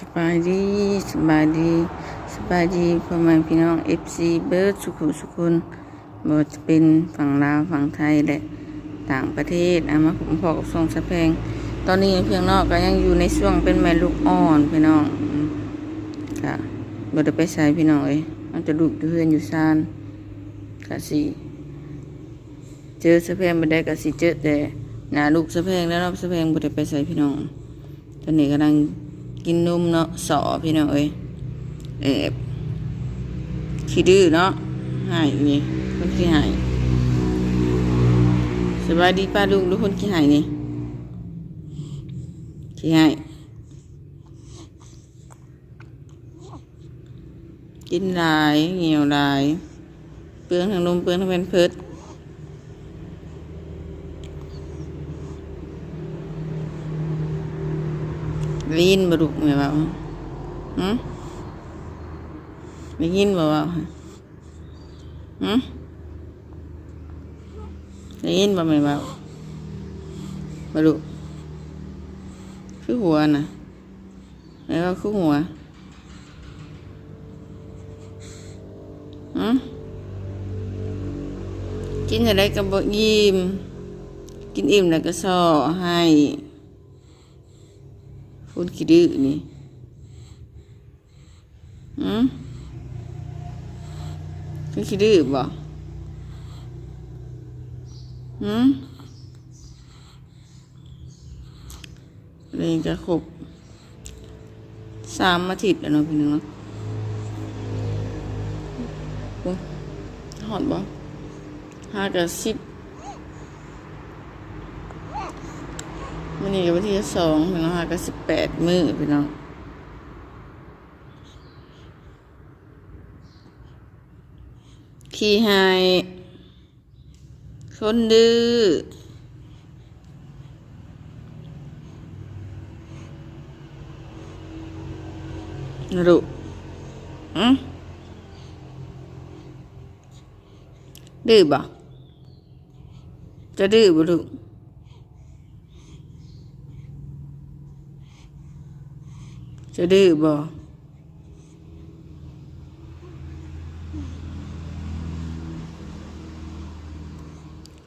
สบายดีสบายดีสบายดีพ่อแม่พี่น้องเอฟซีเบิร์ดสุขุสุขุนบอจะเป็นฝั่งลาวฝั่งไทยและต่างประเทศเอามาผมพอกับทรงสะเพง ตอนนี้เพียงนอกก็ยังอยู่ในช่วงเป็นแม่ลูกอ่อนพี่น้องค่ะบอจะไปใส่พี่น้องเอ้ยมันจะลูกเพื่อนอยู่ซานกะสิเจอสะเพงไม่ได้กะสิเจอแต่หนาลูกสะเพงแล้วเนาะสะเพงบอจะไปใส่พี่น้องตอนนี้กำลัง กินนมเนาะสอพี่น้องเอ้ยเอบขี้ดื้อเนาะหายนี่คนขี้หายสบายดีป้าลุงดูคนขี้หายนี่ขี้หายกินหลายเหี่ยวหลายเปลืองทั้งนมเปลืองทั้งเป็นเพิด ได้ยินบ่ลูกแม่เว่าหืมได้ยินบ่เว่าหืมได้ยินบ่แม่เว่าบ่ลูก คือหัวน่ะแม่ว่าคือหัวหืมกินอะไรก็บ่ยิ้มกินอิ่มแล้วก็ซ้อให้คนขี้ดื้อนี่อืมคนขี้ดื้อบ่อืมเรียนก็ครบสามอาทิตย์แล้วเนาะพี่น้องเนาะหอดบ่ห้ากับสิบ วันนี้วันที่สองพี่น้องค่ะก็สิบแปดมื้อพี่น้องขี้หายคนดื้อนะลูกอืมดื้อบ่จะดื้อบ่ลูก จะดื้อบ่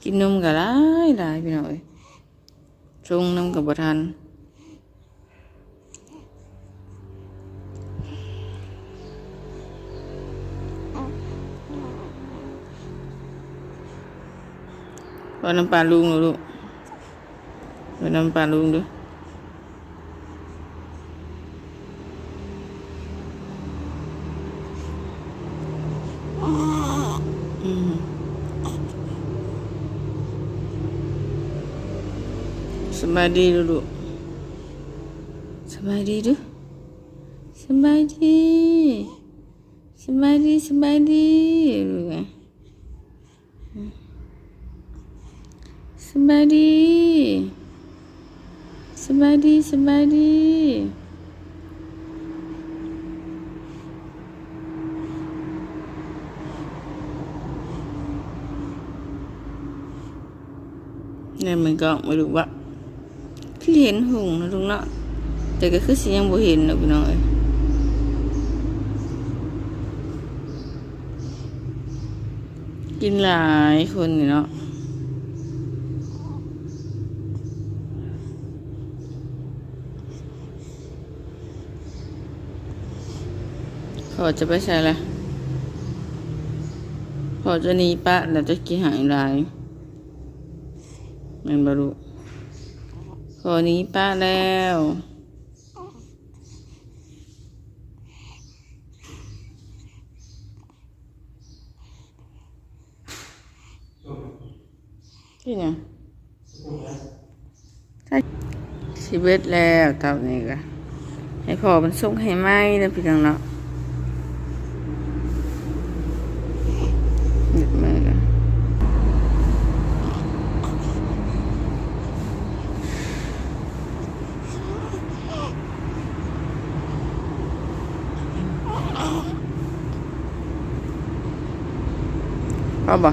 กินนมก็หลายหลายพี่น้อยชงนมกับบ่ทันว่าน้ำปลาลุงเหรอลูกว่าน้ำปลาลุงดูสบาย ดีลูลูกสบายดีดูสบายดีสบ คือเห็นหงส์นะลุงเนาะแต่ก็คือสิยังบ่เห็นนะพี่น้องเอ้ยกินหลายคนเนาะพอจะไปใส่ละพอจะหนีปะแล้วจะกี่หายหลายแมันบรุ ขอนี้ป้าแล้ว ที่เนี่ยใช่ชีวิตแล้วตอนนี้ก็ให้พอมันส่งให้ไหมนะพี่น้องเนาะหยุดมือกัน พอบ่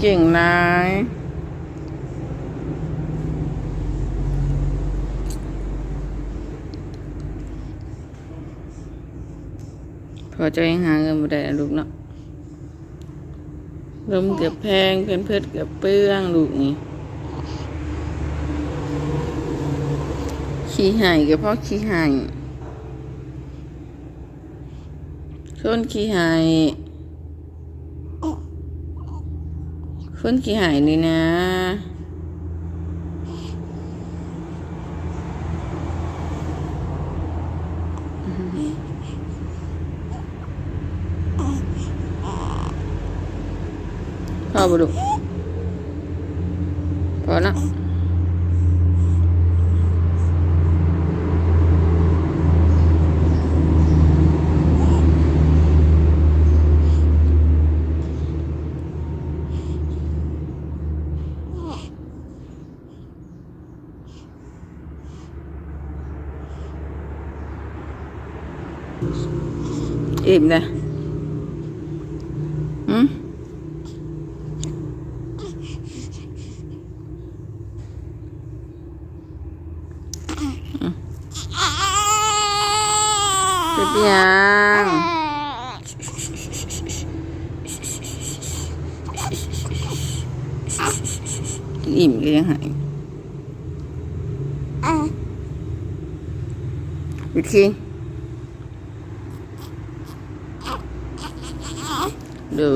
เก่งนาย พอจะยังหาเงินบ่ได้ลูกเนาะลมเกือบแพงเพื่อนเพื่อนเกือบเปื้องลูกนี่ขี้หายก็เพราะขี้หายคนขี้หายคนขี้หายนี่นะ Yavrum. Böyle. İbne. Hı? าง อิ่มก็ยังหายอีกทีดู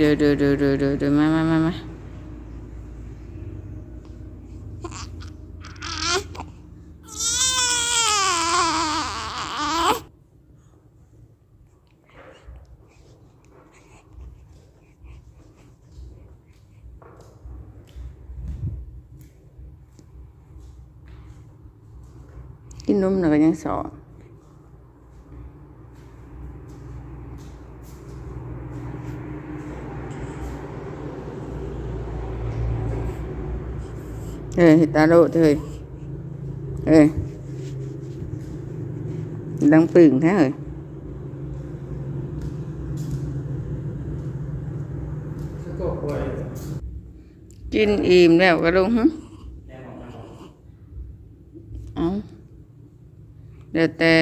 ดูดูดูดูดูมามามามา นนมแล้วก็ยังสอนเฮ้ยตาโลดเฮ้ยเฮ้ยดังปึ่งแท้เฮ้ยก็ป่วยกินอิ่มแล้วก็ลงหึ เดี๋ยวแต่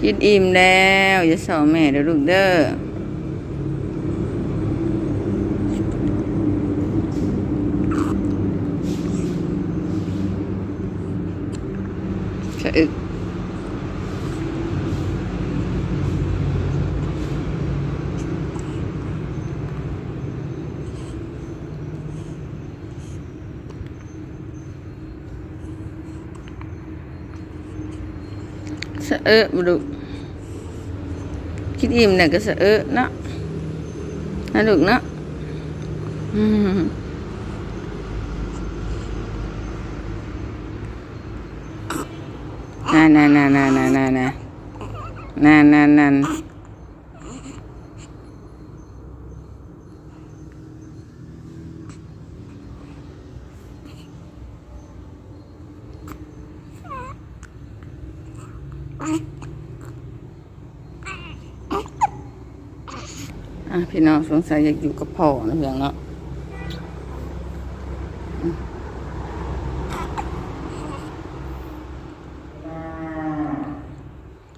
กินอิ่มแล้วอย่าสอแม่เดี๋ยวลูกเด้อ สะเอะบุดุคิดอิ่มเนี่ยก็สะเอะเนาะนะลูกเนาะอืมนั่นนั่นนั่นนั่นนั่นนั่นนั่นนั่น อะพี่น้องสงสัยอยากอยู่กับพ่อนะเพียงเนาะอืม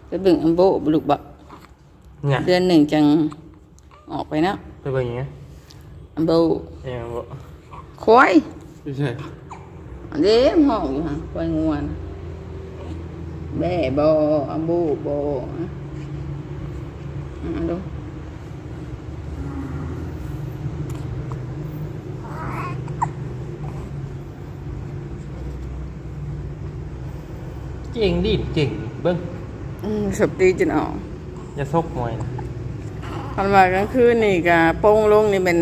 ไปเบิ่งอัมโบบุลุกบะเนี่ยเดือนหนึ่งจังออกไปเนาะไปเป็นอย่างเงี้ยอัมโบเองบอกควายไม่ใช่อันเด้ห้องอยู่ฮะควายงวนแบ่บออัมโบโบอะอะดู ก่งดิเก่งเบิ้งอืมสบตีจนออกอย่าซกมวยนะคันว่ากลางคืนนี่กะโป้งลงนี่เป็น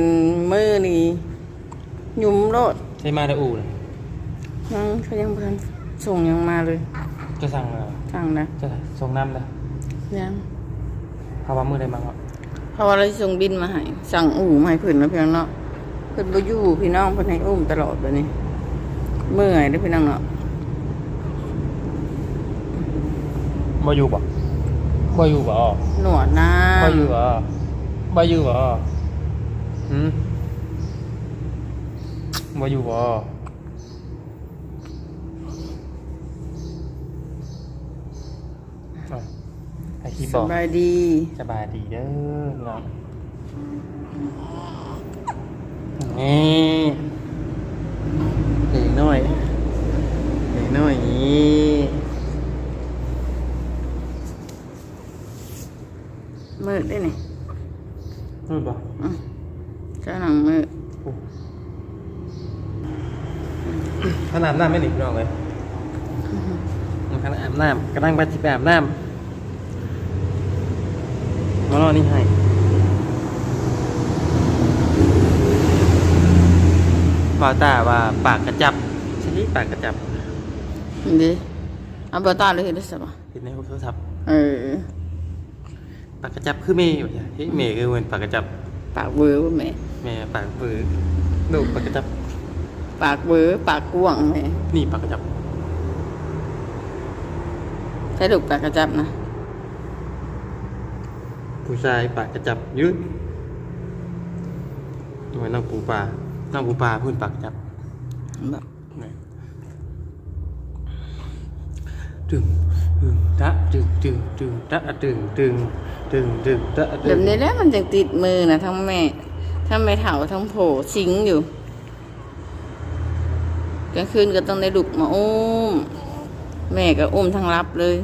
มือนี่หยุ่มโลดใช้มาได้อู่เลยยังเขายังบ่ทันส่งยังมาเลยจะสั่งมาสั่งนะจะส่งน้ำเลยยังเขาว่ามือได้มั้งครับเราะว่าเราสิส่งบินมาให้สั่งอู่มาให้เพิ่นแล้วเพียงเนาะเพิ่นบ่อยู่พี่น้องเพิ่นให้อุ้มตลอดแบบนี้เมื่อยเด้อพี่น้องเนาะ บ่อยู่บ่บ่อยู่บ่หนวดน้บ่อยู่บ่บ่อยู่บ่หืมบ่อยู่บ่เอ้าไอ้ที่ำสบอกบายดีสบายดีเด้อเนาะนี่เด็กน้อยเด็กน้อยนี่ มืดได้นี่ รู้ป่ะ อื้อเจ้าหนังมืด ขนาดน้ำไม่หนีพี่น้องเลยขนาดอาบน้ำกำลังไปจิบอาบน้ำมารอนี่ให้ว่าตาว่าปากกระจับใช่ปากกระจับดิเอาบ่ตาเลยเฮ็ดได้ซะบ่เห็นในโทรศัพท์เออปากกระจับคือเมย์ว่าใช่เฮ้ยเมย์คือเหมือนปากกระจับปากเวอร์บ่แม่เมย์ปากปือลูกปากกระจับ ปากเวอร์ปากกว้างแม่นี่ปากกระจับใช้ลูกปากกระจับนะ ผู้ชายปากกระจับยืดเหมือนน้องปูปลาน้องปูปลาพูดปากกระจับแบบตึงตึงตะตึงตึงตึงตะตึงตึงตึงตึงตะตึแบบงนี้แหล้วมันจึงติดมือนะทั้งแม่ทั้งแม่เฒ่าทั้งโผสิงอยู่ กลางคืนก็ต้องได้ลุกมาอุ้ม แม่ก็อุ้มทั้งรับเลย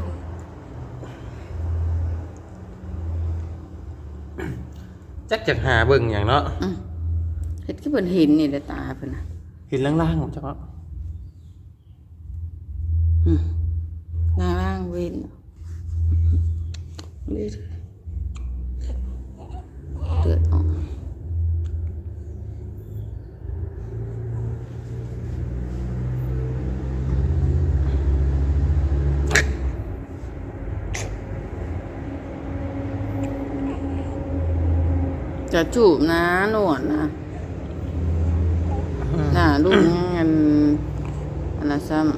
จักจักหาเบิ่งอย่างเนาะอืมเฮ็ดคือเพิ่นเห็นนี่แหละตาเพิ่นน่ะ เห็นล่างๆจักเนาะ อืมล่างล่างเว้นเลือดเลือดออก จะจูบนะหนวดนะน่ะลูกยังอันอันละซ้ำ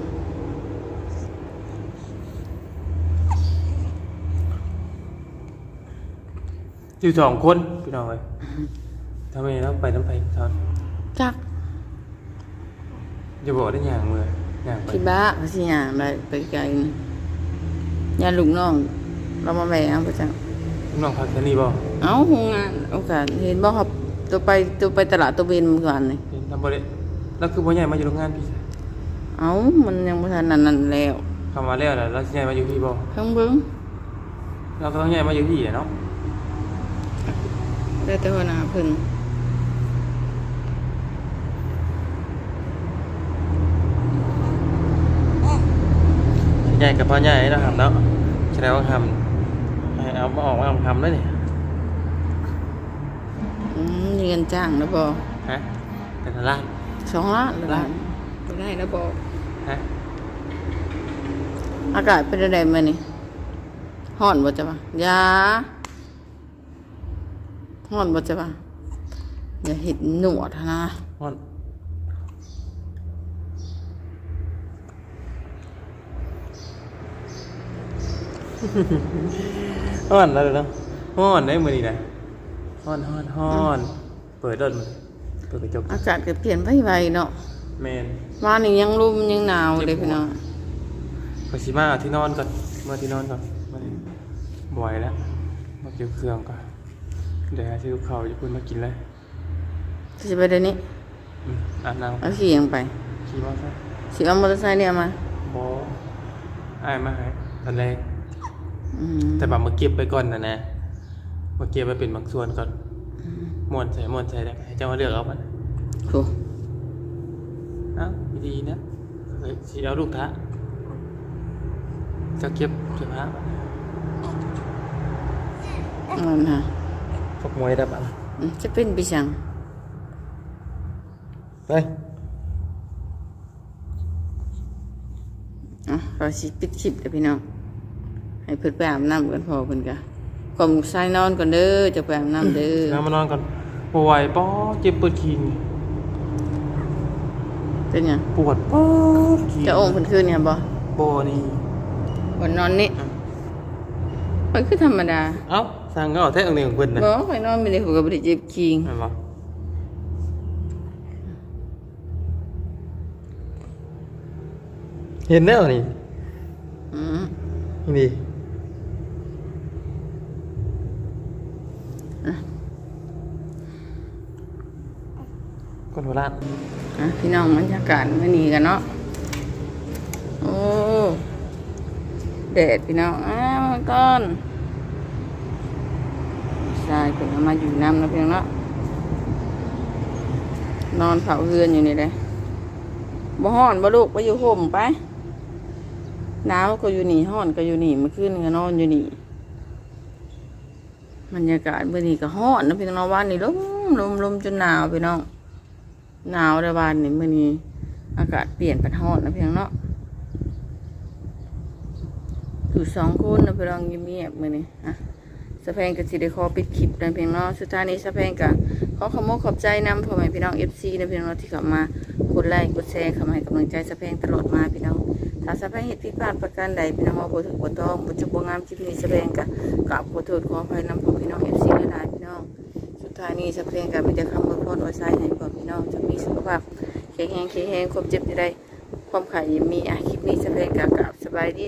อยู่สองคนพี่น้องเลยทำไมต้องไปน้ำไปทอนจักจะบอกได้อย่างเลยอย่างไปที่บ้าเขาสิย่างได้ไปไกลนี่ยาลูกน้อง เรามาแบ่เอาไปจังน้องพักแค่นี้บ่ เอาโรงงานโอกาสเห็นบ่ครับตัวไปตัวไปตลาดตัวเบนเมื่อก่อนนี่เป็นทำบ่ได้แล้วคือบ่ใหญ่มาอยู่โรงงานพี่เอามันยังบ่ทันนั้นนั่นแล้วคำว่าแล้วแหละแล้วสิใหญ่มาอยู่พี่บ่เพิ่งเบิ่งเราก็ต้องใหญ่มาอยู่พี่อะเนาะได้แต่หัวหน้าเพิ่นใหญ่กับพ่อใหญ่เราทำเนาะแสดงว่าทำให้เอามาออกมาทำแล้วนี่อืมมีเงิ นจ้างแล้วบ่ฮะเป็นล้านสองล้านแล้วล้านบ่ได้แล้วบ่ฮะอากาศเป็นจังไดมื้อนี้ร้อนบ่จ๊ะบ่ยาร้อนบ่จ๊ะบ่อย่าเห็นหนวดนะฮ้อนฮ้อนแล้วเนาะฮ้อนได้มื้อนี้นะฮ้อนฮ้อนฮ้อน เปิดรถมันเปิดกระจกอากาศก็เปลี่ยนไปไวเนาะแมนว่านี่ยังลมยังหนาวเลยพี่น้องขอชิมาเอาที่นอนก่อนมาที่นอนก่อนมาดิบ่อยแล้วมาเก็บเครื่องก่อนเดี๋ยวหาซื้อข้าวญี่ปุ่นมากินเลยจะไปเดี๋ยวนี้อืมอาบน้เอาขี่ยังไปำขี่มอเตอร์ไซค์สิเอามอเตอร์ไซค์เนี่ยมาบออ้ายมาให้ตอนแรกอืมแต่แบบมาเก็บไปก่อนนะนะมาเก็บไปเป็นบางส่วนก่อน ม้วนใส่ม้วนใส่แล้วให้เจ้ามาเลือกเอามันโหเอ้าดีๆนะเฮ้ยสิเอาลูกทะจะเก็บเสื้อผ้ามานั่นฮะพวกมวยได้ปะอืมจะเป็นปีชังไปอะเราสิปิดคลิปเดี๋ยวพี่น้องให้เพิ่นไปอาบน้ำกันพอเพิ่นกะกล่อมชายนอนก่อนเด้อจะไปอาบน้ำเด้อน้ำมานอนก่อน บ่ไหวป้อเจ็บปวดขี้นี่เป็นหยังปวดปวดขี้จะโองเพิ่นคืนเนี่ยบ่บ่นี่บ่นอนนี่มันคือธรรมดาเอ้าสั่งก็เอาแท้อันนี้ของเพิ่นน่ะบ่ข่อยนอนไม่ได้ข่อยก็บ่ได้เจ็บคิงแม่นบ่เห็นแล้วนี่อืมนี่ ราณอะพี่น้องบรรยากาศมื้อนี้กันเนาะ โอ้แดดพี่น้อง อ้าวมาก่อนทรายเพิ่นมาอยู่น้ำนะพี่น้องเนาะ นอนเผาเฮือนอยู่นี่เลยบ่ฮ้อนบ่ลูกไปอยู่ห่มไปหนาวก็อยู่นี่ฮ้อนก็อยู่นี่มื่อคืนก็นอนอยู่นี่บรรยากาศมื้อนี้ก็ฮ้อนนะพี่น้องเนานนี้ลมลมลมจนหนาวพี่น้อง หนาวในวันนี้มื้อนี้ อากาศเปลี่ยนเป็นฮ้อนนะเพี่น้องเนาะอยู่สองคนนะพี่น้องเงียบๆมื้อนี้อะสะแพงก็สิได้ขอปิดคลิปนะพี่น้องเนาะสุดท้ายนี้สะแพงก็ขอขอบคุณขอบใจนำพ่อแม่พี่น้อง FC นะพี่น้องเนาะที่เข้ามากดไลค์กดแชร์เข้ามาให้กำลังใจสะแพงตลอดมาพี่น้องถ้าสะแพงเฮ็ดผิดพลาดประการใดพี่น้องว่าบ่ถูกบ่ต้องบ่จบบ่งามคลิปนี้สะแพงก็กราบขอโทษขออภัยนำพ่อพี่น้อง FC หลายๆพี่น้อง ท้านี้สะเพลงกับมีแต่คำอวยพรอวยไซให้พ่อพี่น้องจะมีสุขภาพแข็งแรงแข็งแรงควบเจ็บจะได้ความขายมีอะคลิปนี้สะเพลงกับกับสบายดี